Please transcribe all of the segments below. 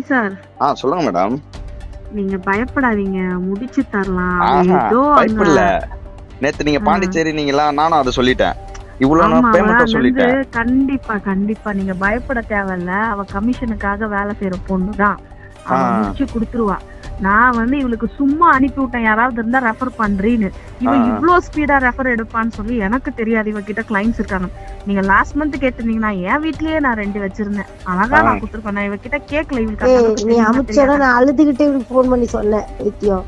Sir. ஆ சொல்லுங்க madam. நீங்க பயப்படாதீங்க. முடிச்சு தரலாம். ஏதோ பயப்படல நேத்து நீங்க பாண்டிச்சேரி நீங்களா? நானும் அதை சொல்லிட்டேன். கண்டிப்பா கண்டிப்பா. நீங்க பயப்பட தேவையில்ல. அவ கமிஷனுக்காக வேலை செய்யற பொண்ணுதான். முடிச்சு கொடுத்துருவா. நான் வந்து இவளுக்கு சும்மா அனுப்பி விட்டேன் யாராவது இருந்தா ரெஃபர் பண்றீன்னு. இவன் ஆ. இவ்ளோ ஸ்பீடா ரெஃபர் எடுப்பான்னு சொல்லி எனக்கு தெரியாது. இவ கிட்ட கிளைண்ட்ஸ் இருக்காங்க. நீங்க லாஸ்ட் மந்த் கேட்டிருந்தீங்கன்னா என் வீட்லயே நான் ரெண்டு வச்சிருந்தேன். அழகா. நான் கொடுத்துருப்பேன் நான் இவ கிட்ட கேட்கல. இவளுக்கு அந்த ஏய் அளவுக்கு நீ தெரியாதா? நான் அழுதுகிட்டே இவனுக்கு ஃபோன் பண்ணி சொன்னேன். சொன்னேன்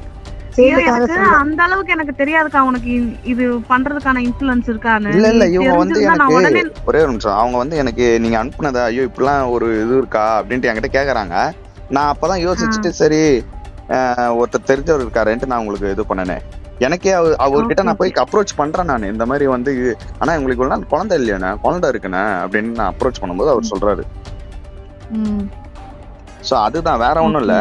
அந்த அளவுக்கு எனக்கு தெரியாதுக்கா. உனக்கு இது பண்றதுக்கான இன்ஃபுளுன்ஸ் இருக்கான்னு. இல்ல இல்ல இவங்க வந்து எனக்கு ஒரே ஒரு நிமிஷம். அவங்க வந்து எனக்கு நீங்க அனுப்புனதா ஐயோ இப்படிலாம் ஒரு இது இருக்கா? அப்படின்ட்டு என்கிட்ட கேக்குறாங்க. நான் அப்பதான் யோசிச்சுட்டு சரி ஒருத்தர் தெரிஞ்சவர் இருக்காருன்ட்டு நான் உங்களுக்கு இது பண்ணனேன் எனக்கே அவர் அவர்கிட்ட நான் போய் அப்ரோச் பண்றேன் நான். இந்த மாதிரி வந்து ஆனா உங்களுக்கு ஒரு நாள் குழந்தை இல்லையாண்ணே. குழந்தை இருக்குண்ணே. அப்படின்னு நான் அப்ரோச் பண்ணும்போது அவர் சொல்றாரு. சோ அதுதான். வேற ஒண்ணும் இல்ல.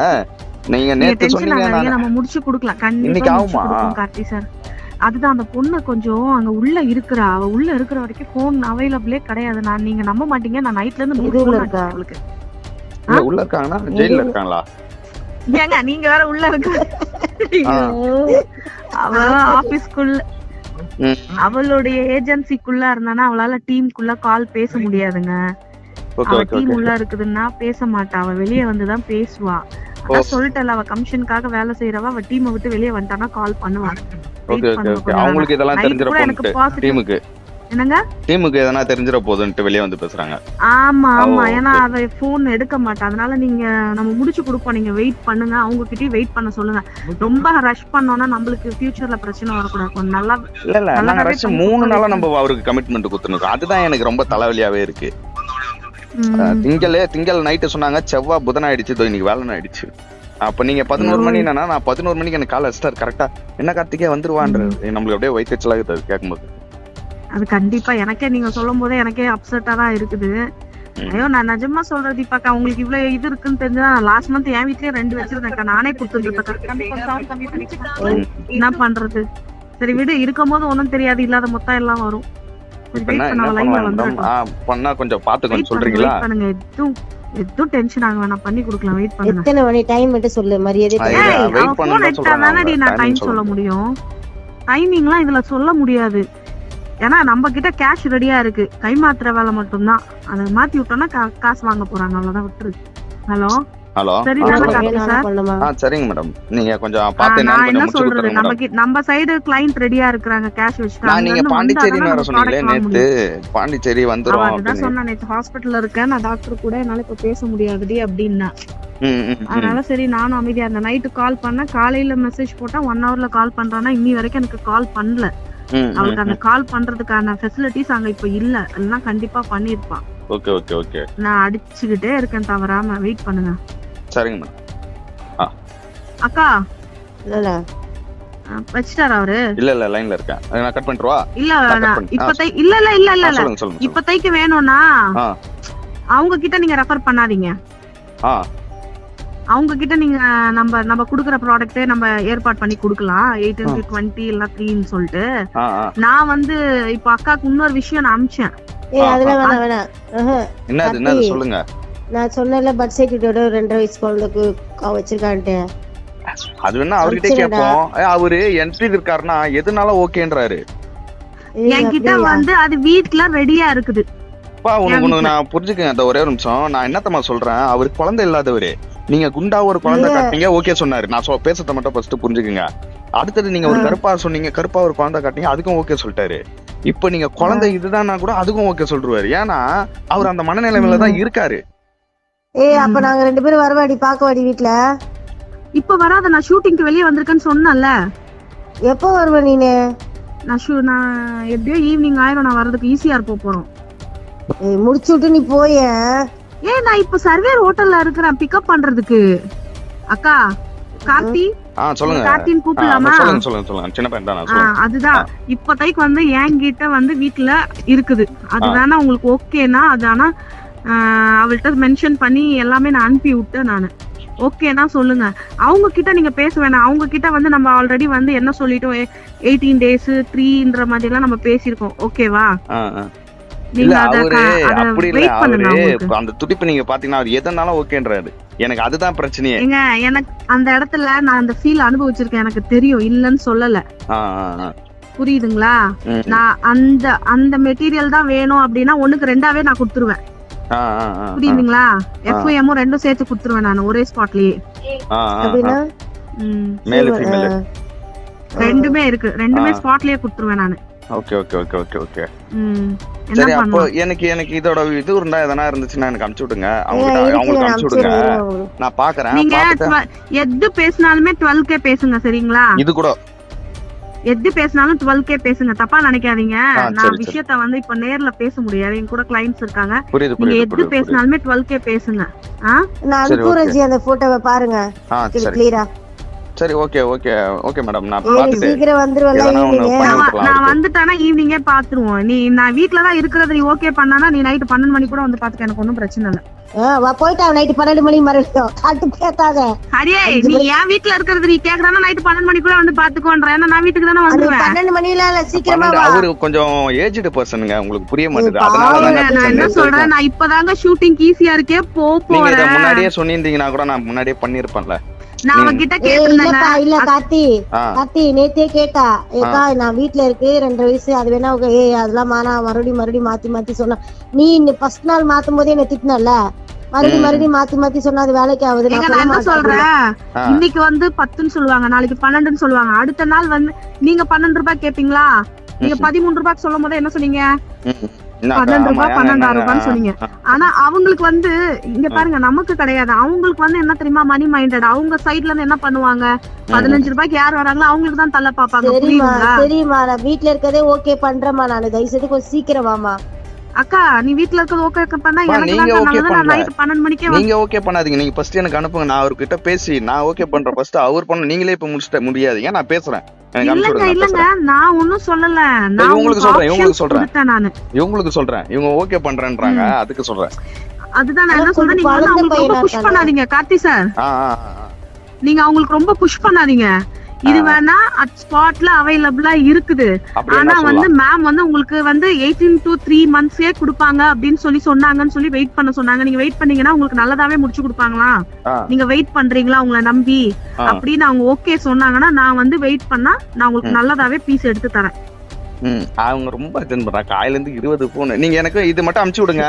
நீங்க நேத்து சொன்னீங்க நம்ம முடிச்சு கொடுக்கலாம். இன்னைக்கு ஆகுமா? கார்த்தி சார். அதுதான். அந்த பொண்ணு கொஞ்சம் அங்க உள்ள இருக்கிறா. அவ உள்ள இருக்கிற வரைக்கும் போன் அவைலபிளே கிடையாது. நான் நீங்க நம்ப மாட்டீங்க. நான் நைட்ல இருந்து அவளுக்கு உள்ள இருக்காங்கன்னா ஜெயில இருக்காங்களா? ஏங்க நீங்க வேற உள்ள இருக்க. அவ ஆபீஸ்க்குள்ள. அவளுடைய ஏஜென்சிக்குள்ள இருந்தானா அவளால டீமுக்குள்ள கால் பேச முடியாதுங்க. அவ டீம் உள்ள இருக்குதுன்னா பேச மாட்டா. அவ வெளிய வந்துதான் பேசுவா. அதான் சொல்லிட்டல அவ கமிஷனுக்காக வேலை செய்யறவ அவ டீமை விட்டு வெளிய வந்துட்டானா கால் பண்ணுவா. அவங்களுக்கு இதெல்லாம் Night என்னங்க? டீமுக்கு எதனா தெரிஞ்சிட போகுதுன்ட்டு வெளியே வந்து பேசுறாங்க. ஆமா ஆமா. ஏன்னா அவ போன் எடுக்க மாட்டா அதனால நீங்க நம்ம முடிச்சு கொடுப்போம். நீங்க வெயிட் பண்ணுங்க. அவங்க கிட்டயும் வெயிட் பண்ண சொல்லுங்க. ரொம்ப ரஷ் பண்ணோம்னா நம்மளுக்கு ஃபியூச்சர்ல பிரச்சனை வரக்கூடாது. கொஞ்சம் நல்லா இல்ல இல்ல. நாங்க ரஷ் மூணு நாளா நம்ம அவருக்கு கமிட்மெண்ட் குத்துனோம் அதுதான் எனக்கு ரொம்ப தலைவலியாவே இருக்கு. திங்களே திங்கள் நைட்டு சொன்னாங்க செவ்வாய் புதன் ஆயிடுச்சு இன்னைக்கு வேலை ஆயிடுச்சு அப்ப நீங்க பதினோரு மணி என்னன்னா நான் பதினோரு மணிக்கு எனக்கு கால் அடிச்சிட்டாரு. கரெக்டா என்ன கார்த்திகே வந்துருவான்ற. நம்மளுக்கு அப்படியே வயிற்றுச்சலாக அது கேட்கும்போது அது கண்டிப்பா எனக்கே நீங்க சொல்லும் போதே எனக்கே அப்செட்டா தான் இருக்குது. ஐயோ நான் நிஜமா சொல்றது தீபாக்கா உங்களுக்கு இவ்வளவு இது இருக்குன்னு தெரிஞ்சா லாஸ்ட் மந்த் என் வீட்லயே ரெண்டு வச்சிருந்தேன்க்கா நானே கொடுத்துருக்கேன் ம். என்ன பண்றது? சரி விடு இருக்கும் போது ஒண்ணும் தெரியாது இல்லாத மொத்தம் எல்லாம் வரும். வெயிட் பண்ண கொஞ்சம் பாத்து வெயிட் கொஞ்சம் பண்ணுங்க சொல்றீங்களா? வெயிட் பண்ணுங்க. எதுவும் எதுவும் டென்ஷன் ஆக வேணாம் பண்ணி கொடுக்கலாம். வெயிட் பண்ணுங்க. எத்தனை மணி? டைம் மட்டும் சொல்லு மரியாதை ஆ, பண்ணு. நான் டைம் சொல்ல முடியும்? டைமிங்லாம் இதுல சொல்ல முடியாது. ஏன்னா நம்ம கிட்ட கேஷ் ரெடியா இருக்கு. கை மாத்துற வேலை மட்டும்தான். அதை மாத்தி விட்டோம்னா கா- காசு வாங்க போறாங்க. அவ்வளவுதான் விட்டுரு ஹலோ ஹலோ சரிங்க மேடம் நீங்க கொஞ்சம் பார்த்து நான் என்ன சொல்றது? நம்ம நம்ம சைடு கிளைண்ட் ரெடியா இருக்கிறாங்க கேஷ் வச்சுட்டு. நான் நீங்க வேற நம்ம சொன்னீங்களே நேத்து. பாண்டிச்சேரி வந்துரும் அதுதான் அப்படின்னு. சொன்னா நேத்து ஹாஸ்பிட்டல்ல இருக்கேன் நான் டாக்டர் கூட என்னால இப்ப பேச முடியாதுடி அப்படின்னா. அதனால சரி நானும் அமைதியா இருந்தேன். நைட்டு கால் பண்ணேன். காலையில மெசேஜ் போட்டா ஒன் ஹவர்ல கால் பண்றானா இன்னி வரைக்கும் எனக்கு கால் பண்ணல. அவளுக்கு அந்த. கால் பண்றதுக்கான ஃபெசிலிட்டிஸ் அங்க இப்ப இல்ல. எல்லாம் கண்டிப்பா பண்ணிருப்பான் ஓகே ஓகே ஓகே. நான் அடிச்சுக்கிட்டே இருக்கேன் தவறாம. வெயிட் பண்ணுங்க. சரிங்க மேடம். அக்கா. இல்ல வச்சிட்டாரா அவரு? இல்ல இல்ல லைன்ல இருக்கேன். நான் கட் பண்ணிட்டுவா இல்ல இப்பத்தை இல்ல இல்ல இல்ல இல்ல இல்ல. இப்பத்தைக்கு வேணும்னா. அவங்க கிட்ட நீங்க ரெஃபர் பண்ணாதீங்க. ஆ. அவங்க கிட்ட நீங்க நம்ம நம்ம குடுக்குற ப்ராடக்ட்டே நம்ம ஏற்பாடு பண்ணி கொடுக்கலாம். எயிட் இன்ட்டு டுவெண்ட்டி இல்ல த்ரீன்னு சொல்லிட்டு. நான் வந்து இப்ப அக்காக்கு இன்னொரு விஷயம் நான் அமிச்சேன். சொல்லுங்க. நான் சொன்னேன்ல பர்த் சர்டிஃபிகேட்டோட ரெண்டரை வயசு குழந்தைக்கு வச்சிருக்கான்ட்டு. அது வேணா அவர்கிட்ட. கேட்போம். அவரு என்ட்ரி இருக்காருன்னா எதுனால ஓகேன்றாரு. என்கிட்ட? வந்து அது வீட்ல ரெடியா இருக்குது. பா உனக்கு நான் புரிஞ்சுக்கங்க அந்த ஒரே ஒரு நிமிஷம். நான் என்னத்தம்மா சொல்றேன்? அவர் குழந்தை இல்லாதவரு. நீங்க குண்டா ஒரு குழந்தை. காட்டினீங்க ஓகே சொன்னாரு. நான் சொ- பேசுறத மட்டும் ஃபர்ஸ்ட் புரிஞ்சுக்குங்க. அடுத்தது நீங்க ஒரு. கருப்பா சொன்னீங்க கருப்பா ஒரு குழந்தை காட்டினீங்க அதுக்கும் ஓகே சொல்லிட்டாரு. இப்ப நீங்க குழந்தை இதுதான்னா கூட அதுக்கும் ஓகே சொல்றாரு ஏன்னா அவர் அந்த மனநிலைமையில தான் இருக்காரு. ஏய் அப்ப நாங்க ரெண்டு பேரும் வரவாடி பாக்கவாடி வீட்ல. இப்ப வராத நான் ஷூட்டிங்க்கு வெளியே வந்திருக்கேன்னு சொன்னேன்ல. எப்போ வருவ நீனு? நான் ஷூ நான் எப்படியோ ஈவினிங் ஆயிரும் நான் வர்றதுக்கு ஈஸியா போக போறோம். ஏய், முடிச்சு விட்டு நீ போய. ஏய் நான் இப்ப சர்வேர் ஹோட்டல்ல இருக்கிறேன். பிக்கப் பண்றதுக்கு. அக்கா கார்த்தி? சொல்லுங்க. கார்த்தின்னு ஆ, கூப்பிடலாமா? அதுதான். இப்போதைக்கு வந்து என்கிட்ட வந்து வீட்ல இருக்குது. அது. வேணா உங்களுக்கு ஓகேனா அது ஆனா அவள்கிட்ட மென்ஷன் பண்ணி எல்லாமே நான் அனுப்பி விட்டேன் நானு. ஓகேனா சொல்லுங்க. அவங்க கிட்ட நீங்க பேச வேணாம். அவங்க கிட்ட வந்து நம்ம ஆல்ரெடி வந்து என்ன சொல்லிட்டோம்? எயிட்டீன் டேஸ் த்ரீன்ற மாதிரி எல்லாம் நம்ம பேசியிருக்கோம். ஓகேவா? இல்ல அத அவரு அப்படி இல்ல அவரு அந்த துடிப்பு நீங்க பாத்தீங்கன்னா அவர் எதனாலும் ஓகேன்றாரு? எனக்கு அதுதான் பிரச்சனையே. ஏங்க எனக்கு அந்த இடத்துல நான் அந்த ஃபீல் அனுபவிச்சிருக்கேன் எனக்கு தெரியும் இல்லன்னு சொல்லல. புரியுதுங்களா? நான் அந்த அந்த மெட்டீரியல் தான் வேணும் அப்படின்னா ஒண்ணுக்கு ரெண்டாவே நான் கொடுத்துருவேன். புரியுதுங்களா? எஃப்ஐஎம்மும் ரெண்டும் சேர்த்து கொடுத்துருவேன் நான் ஒரே ஸ்பாட்லயே. ரெண்டுமே இருக்கு ரெண்டுமே. ஸ்பாட்லயே கொடுத்துருவேன் நான். Okay okay okay okay okay. சரி அப்போ எனக்கு எனக்கு இதோட இது இருந்தா எதனா இருந்துச்சுன்னா எனக்கு அனுப்பிச்சு விடுங்க. அவங்க அவங்களுக்கு நான் அனுப்பிச்சு விடுங்க. நான் பாக்குறேன் நீங்க பாத்துட்டு. 12 எது பேசினாலுமே டுவெல் கே பேசுங்க சரிங்களா? இது கூட. எது பேசினாலும் டுவெல் கே பேசுங்க தப்பா நினைக்காதீங்க. நான். விஷயத்த வந்து இப்ப நேர்ல பேச முடியாது என் கூட கிளைண்ட்ஸ் இருக்காங்க. நீங்க எது. பேசினாலுமே டுவெல் கே பேசுங்க. நான் அனுப்புறேன் அந்த போட்டோவை பாருங்க. கிளியரா சரி ஓகே ஓகே ஓகே மேடம் நான் பாத்துட்டு சீக்கிரம் வந்துருவல நான் வ-. வந்துட்டானா ஈவினிங்கே பாத்துருவோம் நீ நான் வீட்ல தான் இருக்கிறது நீ ஓகே பண்ணானா நீ நைட்டு பன்னெண்டு மணி கூட வந்து பாத்துக்க எனக்கு ஒன்றும் பிரச்சனை இல்லை. போயிட்டா நைட்டு பன்னெண்டு மணி மறுபடியும் காட்டு பேத்தாத அடியே நீ என் வீட்ல இருக்கிறது நீ கேக்குறானா நைட்டு பன்னெண்டு மணி கூட வந்து பாத்துக்கோன்ற ஏன்னா நான் வீட்டுக்கு தானே வந்துருவேன். பன்னெண்டு மணில இல்ல சீக்கிரமா வா. அவரு கொஞ்சம் ஏஜ்டு பர்சனுங்க உங்களுக்கு புரிய மாட்டேது. அதனால நான் என்ன நான் சொல்றேன் நான் இப்பதாங்க ஷூட்டிங் ஈஸியா இருக்கே போ போறேன். முன்னாடியே சொல்லியிருந்தீங்கன்னா கூட நான் முன்னாடியே பண்ணிருப்பேன்ல நான் அவகிட்ட இல்ல கார்த்தி. கார்த்தி நேத்தே கேட்டா. ஏக்கா நான் வீட்ல இருக்கு ரெண்டு வயசு அது வேணா ஏய் அதெல்லாம் மானா மறுபடியும் மறுபடியும் மாத்தி மாத்தி சொன்னா. நீ ஃபர்ஸ்ட் நாள் மாத்தும் போதே என்ன திட்டினல மறுபடியும். மறுபடியும் மாத்தி மாத்தி சொன்னா அது வேலைக்கு ஆகுது. நான் என்ன சொல்றேன். இன்னைக்கு வந்து பத்துன்னு சொல்லுவாங்க நாளைக்கு பன்னெண்டுன்னு சொல்லுவாங்க. அடுத்த நாள் வந்து நீங்க பன்னெண்டு ரூபாய் கேப்பீங்களா? நீங்க. பதிமூணு ரூபாய்க்கு சொல்லும் போது என்ன சொன்னீங்க? பன்னெண்டு ரூபாய் பன்னெண்டாயிரம்? ரூபான்னு சொன்னீங்க. ஆனா அவங்களுக்கு வந்து இங்க பாருங்க நமக்கு கிடையாது. அவங்களுக்கு வந்து என்ன தெரியுமா மணி மைண்டட் அவங்க சைடுல இருந்து என்ன பண்ணுவாங்க? பதினஞ்சு ரூபாய்க்கு யார் வராங்களோ அவங்களுக்கு தான் தள்ள பாப்பாங்க புரியுதுங்களா? சரிம்மா நான் வீட்ல இருக்கதே ஓகே பண்றேம்மா நானு. தயவு செய்து கொஞ்சம் சீக்கிரம் வாமா அக்கா நீ வீட்ல இருக்கிறது ஓகே பண்ணா எனக்கு நல்லது. நான். நைட் பன்னெண்டு மணிக்கே வந்து நீங்க ஓகே பண்ணாதீங்க. நீங்க ஃபர்ஸ்ட் எனக்கு அனுப்புங்க. நான் அவர்கிட்ட பேசி நான் ஓகே பண்றேன். ஃபர்ஸ்ட் அவர் பண்ண நீங்களே இப்ப முடிச்சிட்ட முடியாதீங்க. நான் பேசுறேன். இல்லங்க இல்லங்க. நான் ஒண்ணும் சொல்லல. நான் இவங்களுக்கு உங்களுக்கு சொல்றேன், இவங்களுக்கு சொல்றேன். நானு. இவங்களுக்கு சொல்றேன். இவங்க ஓகே பண்றேன்றாங்க. அதுக்கு சொல்றேன். அதுதான் நான் என்ன சொல்றேன் நீங்க வந்து வளர்ந்த அவங்களுக்கு ரொம்ப பையனா புஷ். பண்ணாதீங்க கார்த்தி சார். நீங்க அவங்களுக்கு ரொம்ப புஷ் பண்ணாதீங்க. இது. வேணா அட் ஸ்பாட்ல அவைலபிளா இருக்குது. ஆனா வந்து மேம் வந்து உங்களுக்கு வந்து எயிட்டீன் டு த்ரீ மந்த்ஸே கொடுப்பாங்க அப்படின்னு சொல்லி சொன்னாங்கன்னு சொல்லி வெயிட் பண்ண சொன்னாங்க. நீங்க வெயிட் பண்ணீங்கன்னா உங்களுக்கு நல்லதாவே முடிச்சு கொடுப்பாங்களா. நீங்க வெயிட் பண்றீங்களா உங்களை நம்பி. அப்படின்னு அவங்க ஓகே சொன்னாங்கன்னா நான் வந்து வெயிட் பண்ணா நான் உங்களுக்கு. நல்லதாவே பீஸ் எடுத்து தரேன். ம். அவங்க ரொம்ப அட்டென்ட் பண்றாங்க. காலையில இருந்து இருபது போன் நீங்க எனக்கு இது மட்டும் அனுப்பிச்சு விடுங்க.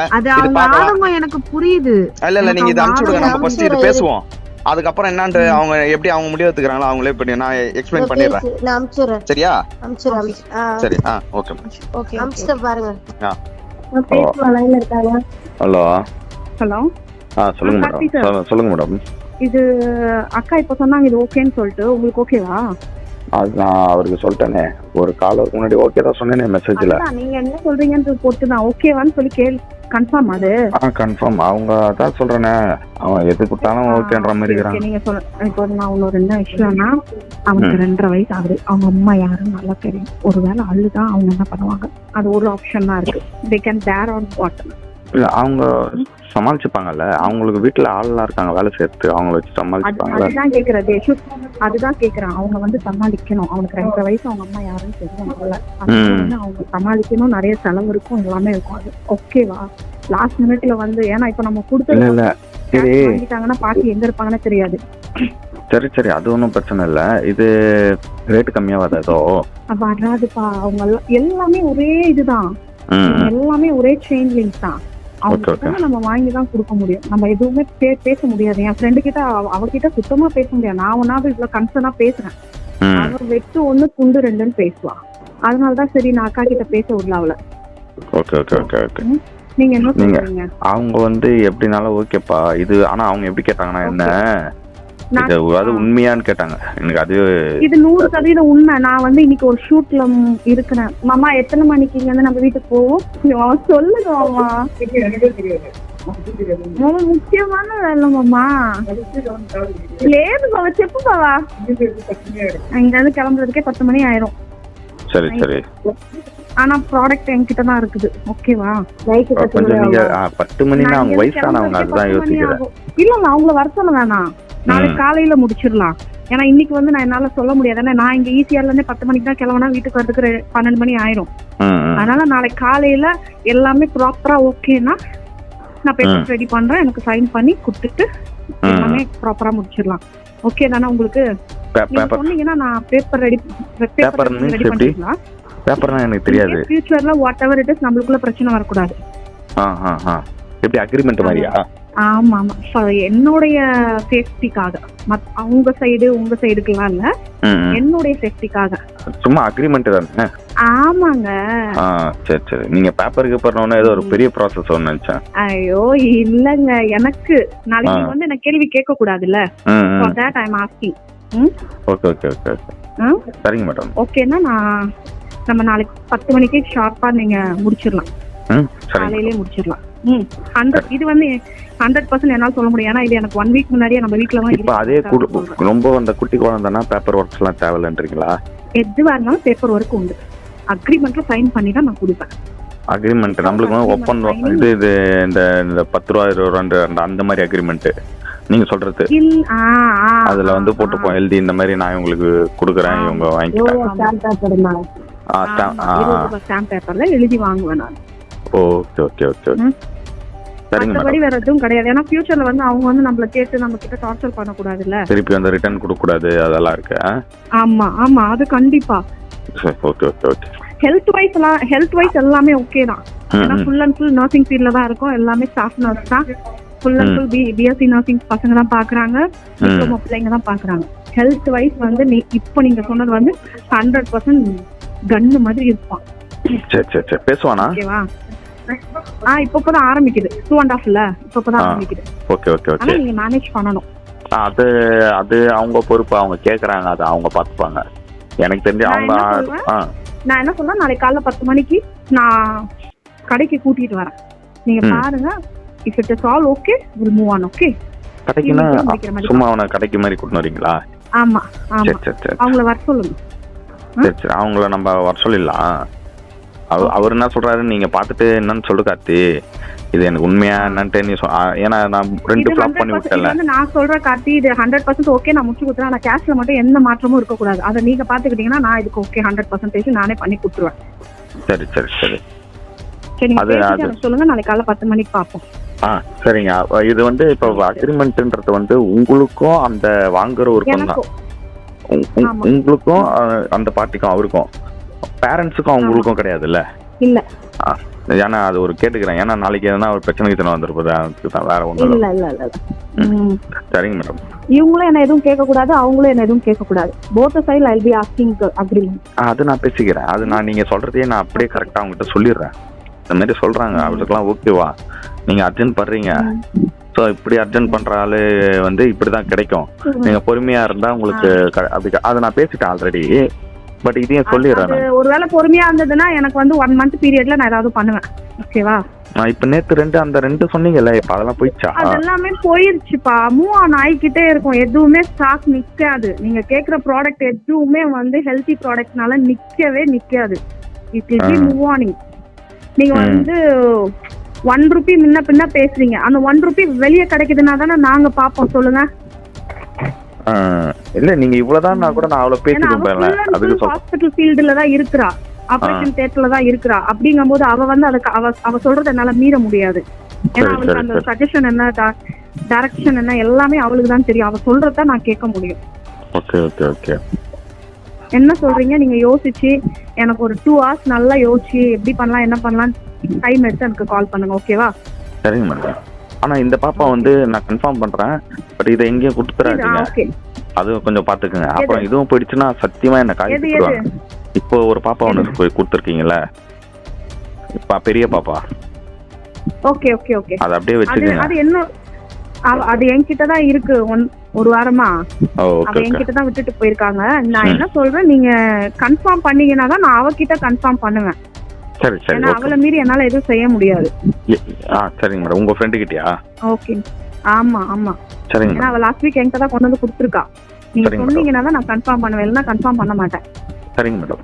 எனக்கு புரியுது. இல்ல இல்ல நீங்க இதை அனுப்பிச்சு விடுங்க. நம்ம ஃபர்ஸ்ட் இது பேசுவோம். அதுக்கப்புறம் என்னன்ட்டு அவங்க எப்படி அவங்க முடிவு எடுத்துக்கிறாங்களோ அவங்களே பண்ணி நான் எக்ஸ்பிளைன் பண்ணிடுறேன். சரியா? சரி ஆ ஓகே. ஓகே பாருங்க. ஆ. ஹலோ. ஹலோ. ஆ சொல்லுங்க மேடம். சொல்லுங்க- மேடம். இது அக்கா இப்ப சொன்னாங்க இது ஓகேன்னு சொல்லிட்டு. உங்களுக்கு ஓகேவா? அது நான் அவருக்கு சொல்லிட்டேனே. ஒரு காலருக்கு முன்னாடி ஓகே தான் சொன்னேனே மெசேஜ்ல நீங்க என்ன சொல்றீங்கன்னு போட்டு நான் ஓகேவான்னு சொல்லி கேள். கன்ஃபார்ம் அது? ஆ கன்ஃபார்ம் அவங்க அதான் சொல்றேனே. அவன் எது கொடுத்தாலும் ஓகேன்ற மாதிரி இருக்கிறான் நீங்க சொல்ல இப்போ நான் ஒண்ணு ரெண்டு விஷயம்னா அவனுக்கு ரெண்டரை வயசு ஆகுது. அவங்க அம்மா யாருன்னு நல்லா தெரியும். ஒருவேளை அழுதான் அவங்க என்ன பண்ணுவாங்க? அது ஒரு ஆப்ஷன் தான் இருக்கு. They can dare on what இல்ல அவங்க சமாளிச்சுப்பாங்கல்ல? அவங்களுக்கு வீட்டுல ஆள்லாம் இருக்காங்க வேலை சேர்த்து அவங்கள வச்சு சமாளிச்சுப்பாங்கல்ல? அதுதான் கேக்குறேன் தேஷு அதுதான் கேக்குறேன். அவங்க வந்து சமாளிக்கணும். அவனுக்கு ரெண்டரை வயசு அவங்க அம்மா யாருன்னு தெரியும் அவங்க சமாளிக்கணும். நிறைய செலவு இருக்கும். எல்லாமே இருக்கும். அது ஓகேவா லாஸ்ட் மினிட்ல வந்து ஏன்னா இப்ப நம்ம வாங்கிட்டாங்கன்னா பாட்டி எங்க இருப்பாங்கன்னு தெரியாது. சரி சரி. அது ஒன்றும் பிரச்சனை இல்ல. இது ரேட்டு கம்மியாகாது ஏதோ? அப்ப வராதுப்பா. அவங்க எல்லாம் ஒரே இதுதான். எல்லாமே ஒரே செயின் லிங்க் தான். அவங்க நம்ம வாங்கி தான் கொடுக்க முடியும். நம்ம எதுவுமே பே- பேச முடியாது. என் ஃப்ரெண்டு கிட்ட அவ- அவகிட்ட சுத்தமா பேச முடியாது. நான் ஒன்னாவது இவ்வளவு கன்சர்னா பேசுறேன். அவ வெட்டு ஒண்ணு துண்டு ரெண்டுன்னு பேசுவா. அதனாலதான் சரி நான் அக்கா கிட்ட பேச விடல அவள ஓகே ஓகே ஓகே ஓகே நீங்க என்ன சொல்றீங்க? அவங்க வந்து எப்படினாலும் ஓகேப்பா இது ஆனா அவங்க எப்படி கேட்டாங்கன்னா என்ன? இது அது உண்மையான்னு கேட்டாங்க. எனக்கு அது இது நூறு சதவீதம் உண்மை. நான் வந்து இன்னைக்கு ஒரு ஷூட்ல இருக்கிறேன். மாமா எத்தனை மணிக்கு இங்க வந்து நம்ம வீட்டுக்கு போவோம்? சொல்லுங்க மாமா. முக்கியமான வேலை மாமா. லேது மாமா செப்பு பாவா இங்க இருந்து கிளம்புறதுக்கே பத்து மணி ஆயிரும். ஆனா ப்ராடக்ட் என்கிட்ட இருக்குது. ஓகேவா பத்து மணி பத்து மணி நான் வயசானவங்க அதுதான் இல்ல அவங்கள வர சொல்ல வேணாம். நாளைக்கு காலையில முடிச்சிடலாம். ஏன்னா இன்னைக்கு வந்து நான் என்னால சொல்ல முடியாது. ஏன்னா நான் இங்க ஈஸியால இருந்தே பத்து மணிக்கு தான் கிளம்புனா வீட்டுக்கு வரதுக்கு பன்னெண்டு மணி ஆயிரும். அதனால நாளைக்கு காலையில எல்லாமே ப்ராப்பரா ஓகேனா நான் பேப்பர் ரெடி பண்றேன். எனக்கு சைன் பண்ணி கொடுத்துட்டு. எல்லாமே ப்ராப்பரா முடிச்சிடலாம். ஓகே தானே உங்களுக்கு? சொன்னீங்கன்னா நான் பேப்பர் ரெடி பேப்பர் ரெடி? பண்ணிக்கலாம் பேப்பர்னா எனக்கு தெரியாது. ஃபியூச்சர்ல வாட் எவர் இட் இஸ் நம்மளுக்குள்ள பிரச்சனை வரக்கூடாது. ஆ ஆ ஆ. எப்படி அக்ரிமெண்ட் மாதிரியா? ஆமா ஆமா. என்னுடைய சேஃப்டிக்காக மத் அவங்க சைடு உங்க சைடுக்கெல்லாம் இல்ல. என்னுடைய சேஃப்டிக்காக சும்மா அக்ரிமெண்ட் தானே? ஆமாங்க. ஆ சரி சரி. நீங்க பேப்பருக்கு பண்ணோன்னே ஏதோ ஒரு பெரிய ப்ராசஸ் ஒன்று நினைச்சேன். ஐயோ இல்லங்க. எனக்கு நாளைக்கு வந்து எனக்கு கேள்வி கேட்க கூடாதுல்ல ஃபார் தட் ஐம் ஆஸ்கிங் ம்? ஓகே ஓகே ஓகே சரிங்க மேடம் ஓகேன்னா நான் நம்ம நாளைக்கு பத்து மணிக்கு ஷார்ப்பா நீங்க முடிச்சிடலாம். காலையிலே முடிச்சிடலாம். ம் ஹண்ட்ரட் இது வந்து ஹண்ட்ரட் பர்சன்ட் என்னால சொல்ல முடியும். ஏன்னா இது எனக்கு ஒன் வீக் முன்னாடியே நம்ம வீட்ல தான் இப்போ அதே ரொம்ப அந்த குட்டி குழந்தைன்னா பேப்பர் ஒர்க்ஸ்லாம் தேவையில்லைன்றீங்களா? எதுவா இருந்தாலும் பேப்பர் ஒர்க் உண்டு. அக்ரிமெண்ட்ல சைன் பண்ணி தான் நான் கொடுப்பேன். அக்ரிமெண்ட் நம்மளுக்கு வந்து ஒப்பந்தம் இது இது இந்த இந்த பத்து ரூபா இருபது ரூபா அந்த- அந்த மாதிரி அக்ரிமெண்ட் நீங்க சொல்றது. அதுல வந்து போட்டுப்போம். எழுதி இந்த மாதிரி நான் உங்களுக்கு கொடுக்குறேன் இவங்க பேப்பர்ல எழுதி வாங்குவேன் நான். ஓகே ஓகே ஓகே மற்றபடி வேற எதுவும் கிடையாது. ஏன்னா ஃபியூச்சர்ல வந்து அவங்க வந்து நம்மள கேட்டு நம்ம கிட்ட டார்ச்சர் பண்ணக்கூடாதுல்ல? திருப்பி வந்து ரிட்டர்ன் கொடுக்கக்கூடாது அதெல்லாம் இருக்கு ஆமா ஆமா அது கண்டிப்பா. Okay okay okay health wise எல்லாம் ஹெல்த் வைஸ் எல்லாமே ஓகே தான். ஏன்னா ஃபுல் அண்ட் ஃபுல் நர்சிங் ஃபீல்ட்ல தான் இருக்கும். எல்லாமே ஸ்டாஃப் நர்ஸ் தான். Full and. Full B BSc nursing பசங்க தான் பாக்குறாங்க. டிப்ளமோ பிள்ளைங்க தான் பாக்குறாங்க. ஹெல்த் வைஸ் வந்து நீ இப்போ நீங்க சொன்னது வந்து ஹண்ட்ரட் பர்சன்ட் கன்னு மாதிரி இருப்பான். சரி சரி சரி. பேசுவானா? ஓகேவா ஆ இப்போ இப்பதான் ஆரம்பிக்குது. டூ அண்ட் ஹாஃப்ல இப்போ ஆ. ஆரம்பிக்குது. ஓகே ஓகே ஓகே நீங்க மேனேஜ் பண்ணணும். அது அது அவங்க பொறுப்பு. அவங்க கேக்குறாங்க அது அவங்க பார்த்துப்பாங்க எனக்கு தெரிஞ்சு அவங்க நான் என்ன சொல்றேன்? நாளைக்கு காலைல பத்து மணிக்கு நான் கடைக்கு கூட்டிட்டு வரேன். நீங்க. பாருங்க. If it is all okay will move on okay மாதிரி சும்மா அவனை கடைக்கு மாதிரி கூட்டின்னு வரீங்களா? ஆமா ஆமா. அவங்கள வர சொல்லுங்க. சரி சரி. அவங்கள நம்ம வர சொல்லிடலாம். அவர் அவர் என்ன சொல்றாரு? நீங்க பார்த்துட்டு என்னன்னு சொல்லு கார்த்தி. இது எனக்கு உண்மையா என்னன்ட்டு நீ ஏன்னா நான் ரெண்டு ஃபிளாப் 100% பண்ணி விட்டல நான் சொல்ற கார்த்தி இது ஹண்ட்ரட் பர்சன்ட் ஓகே நான் முடிச்சு கொடுத்துறேன் ஆனா கேஷ்ல மட்டும் எந்த மாற்றமும் இருக்கக்கூடாது. அதை நீங்க பாத்துக்கிட்டீங்கன்னா நான் இதுக்கு ஓகே ஹண்ட்ரட் பர்சன்டேஜ் நானே பண்ணி கொடுத்துருவேன். சரி சரி சரி. அது- சொல்லுங்க. நாளைக்கு காலைல பத்து மணிக்கு பார்ப்போம். ஆ சரிங்க. இது வந்து இப்போ அக்ரிமெண்ட்ன்றது வந்து உங்களுக்கும் அந்த உங்- ஆமா. உங்களுக்கும் அந்த பார்ட்டிக்கும் அவருக்கும். பேரண்ட்ஸுக்கும் அவங்களுக்கும் கிடையாதுல்ல? இல்ல. ஏன்னா அது ஒரு கேட்டுக்கிறேன். ஏன்னா நாளைக்கு எதனா ஒரு பிரச்சனைக்கு தானே வந்துருப்பது அதுக்கு தான் வேற ஒன்றும் இல்ல இல்ல. இல்ல. சரிங்க மேடம் இவங்களும் என்ன எதுவும் கேட்க கூடாது அவங்களும் என்ன எதுவும் கேட்க கூடாது both side I be asking agreement அது நான் பேசிக்கிறேன். அது நான் நீங்க சொல்றதையே நான் அப்படியே கரெக்டா அவங்ககிட்ட சொல்லிடுறேன். இந்த மாதிரி சொல்றாங்க. அவருக்கெல்லாம் ஓகேவா நீங்க அர்ஜென்ட் பண்றீங்க. ஸோ இப்படி அர்ஜென்ட் பண்ற ஆளு வந்து இப்படிதான் கிடைக்கும். நீங்க பொறுமையா இருந்தா உங்களுக்கு அப்படி அதை நான் பேசிட்டேன் ஆல்ரெடி பட் இதையும் சொல்லிடுறேன் ஒருவேளை பொறுமையா இருந்ததுன்னா எனக்கு வந்து ஒன் மந்த் பீரியட்ல நான் ஏதாவது பண்ணுவேன். ஓகேவா நான் இப்ப நேத்து ரெண்டு அந்த ரெண்டு சொன்னீங்கல்ல இப்ப அதெல்லாம் போயிடுச்சா? அது எல்லாமே போயிருச்சுப்பா. மூவ் ஆன் ஆகிக்கிட்டே இருக்கும். எதுவுமே ஸ்டாக் நிக்காது. நீங்க கேக்குற ப்ராடக்ட் எதுவுமே வந்து ஹெல்த்தி ப்ராடக்ட்னால நிக்கவே நிக்காது. It will be. மூவ் ஆனிங் நீங்க. வந்து ஒன் ருபி முன்ன பின்ன பேசுறீங்க. அந்த ஒன் ருபி வெளியே கிடைக்குதுன்னா தானே நாங்க பாப்போம் சொல்லுங்க. ஆ, இல்ல நீங்க இவ்வளவுதான் நான் கூட நான் அவ்வளவு அண்ட் அதுக்கு ஹாஸ்பிட்டல் ஃபீல்டுல தான் இருக்கிறா. ஆபரேஷன் தியேட்டர்ல தான் இருக்கிறா. அப்படிங்கும்போது அவ வந்து அதுக்கு அவ அவ சொல்றத என்னால மீற முடியாது. ஏன்னா அவளுக்கு அந்த. சஜஷன் என்ன டைரக்ஷன் என்ன எல்லாமே அவளுக்கு தான் தெரியும். அவ சொல்றத நான் கேட்க முடியும். Okay okay okay. என்ன சொல்றீங்க? நீங்க யோசிச்சு எனக்கு ஒரு டூ ஹவர்ஸ் நல்லா யோசிச்சு எப்படி பண்ணலாம் என்ன பண்ணலாம் டைம் எடுத்து எனக்கு கால் பண்ணுங்க ஓகேவா சரிங்க மேடம் ஆனா இந்த பாப்பா வந்து நான் கன்ஃபார்ம் பண்றேன். பட் இதை எங்கேயும் கொடுத்துறாதீங்க. ஓகே அது கொஞ்சம் பாத்துக்கோங்க அப்புறம் இதுவும் போயிடுச்சுன்னா சத்தியமா என்ன காய் எது, கொடுத்துருவாங்க. இப்போ ஒரு பாப்பா ஒன்று கொடுத்துருக்கீங்கல்ல? இப்ப பெரிய பாப்பா. Okay okay okay. அதை அப்படியே வச்சுக்கோங்க. அது என்ன அது என்கிட்ட தான் இருக்கு. ஒன் ஒரு வாரமா. அவ ஓகே என்கிட்ட தான் விட்டுட்டு போயிருக்காங்க. நான். என்ன சொல்றேன் நீங்க கன்ஃபார்ம் பண்ணீங்கன்னா தான் நான் அவகிட்ட கன்ஃபார்ம் பண்ணுவேன். சரி சரி அவளை மீறி என்னால எதுவும் செய்ய முடியாது. ஆ சரிங்க மேடம். உங்க ஃப்ரெண்டு கிட்டயா? ஓகே. ஆமா ஆமா. சரிங்க ஏன்னா அவ லாஸ்ட் வீக் என்கிட்ட தான் கொண்டு வந்து கொடுத்துருக்கா. நீங்க. சொன்னீங்கன்னா நான் கன்ஃபார்ம் பண்ணுவேன். இல்லைன்னா கன்ஃபார்ம் பண்ண மாட்டேன். சரிங்க மேடம்.